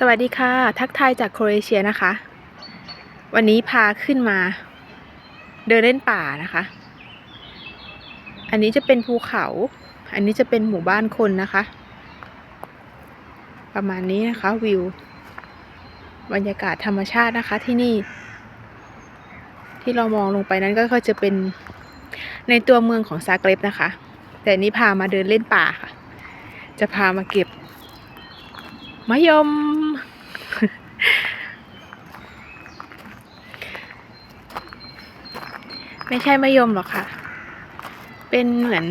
สวัสดีค่ะ ทักทายจากโครเอเชียนะคะ วันนี้พาขึ้นมา เดินเล่นป่านะคะ อันนี้จะเป็นภูเขา อันนี้จะเป็นหมู่บ้านคนนะคะ ประมาณนี้นะคะวิว บรรยากาศธรรมชาตินะคะที่นี่ ที่เรามองลงไปนั้นก็จะเป็นในตัวเมืองของซาเกร็บนะคะ แต่นี้พามาเดินเล่นป่าค่ะ จะพามาเก็บมะยม ไม่ใช่มะยมหรอกค่ะ เป็นเหมือน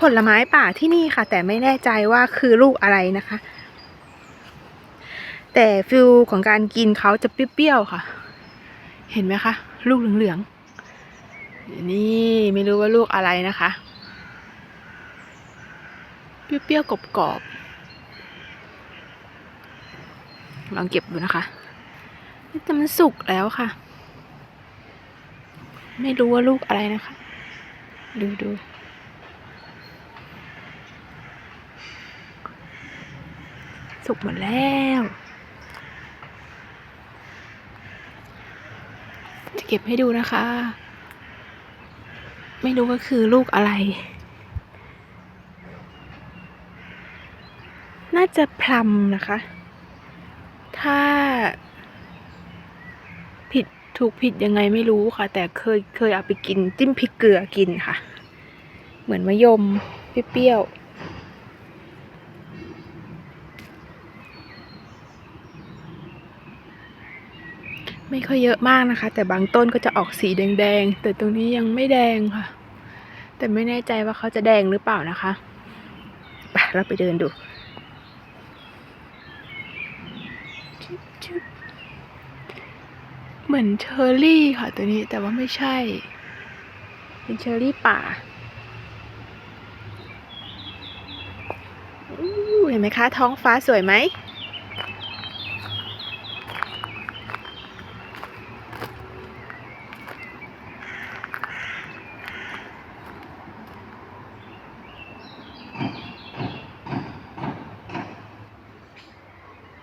ผลไม้ป่าที่นี่ค่ะ แต่ไม่แน่ใจว่าคือลูกอะไรนะคะ แต่ฟิลของการกินเขาจะเปรี้ยวๆค่ะ เห็นไหมคะ ลูกเหลืองๆ นี่ไม่รู้ว่าลูกอะไรนะคะ เปรี้ยวๆกรอบๆ ลองเก็บดูนะคะแต่มันสุกแล้วค่ะ ไม่รู้ว่าลูกอะไรนะคะ ดูดูสุกหมดแล้ว จะเก็บให้ดูนะคะ ไม่รู้ว่าคือลูกอะไร น่าจะพลัมนะคะ ถ้า ผิดถูกผิดยังไงไม่รู้ค่ะ แต่เคยเคยเอาไปกิน จิ้มพริกเกลือกินค่ะ เหมือนมะยมเปรี้ยวไม่ค่อยเยอะมากนะคะ แต่บางต้นก็จะออกสีแดงๆ แต่ตรงนี้ยังไม่แดงค่ะ แต่ไม่แน่ใจว่าเขาจะแดงหรือเปล่านะคะ ไปเราไปเดินดู เหมือนเชอร์รี่ค่ะตัวนี้แต่ว่าไม่ใช่ เป็นเชอร์รี่ป่าอู้เห็นไหมคะ ท้องฟ้าสวยไหม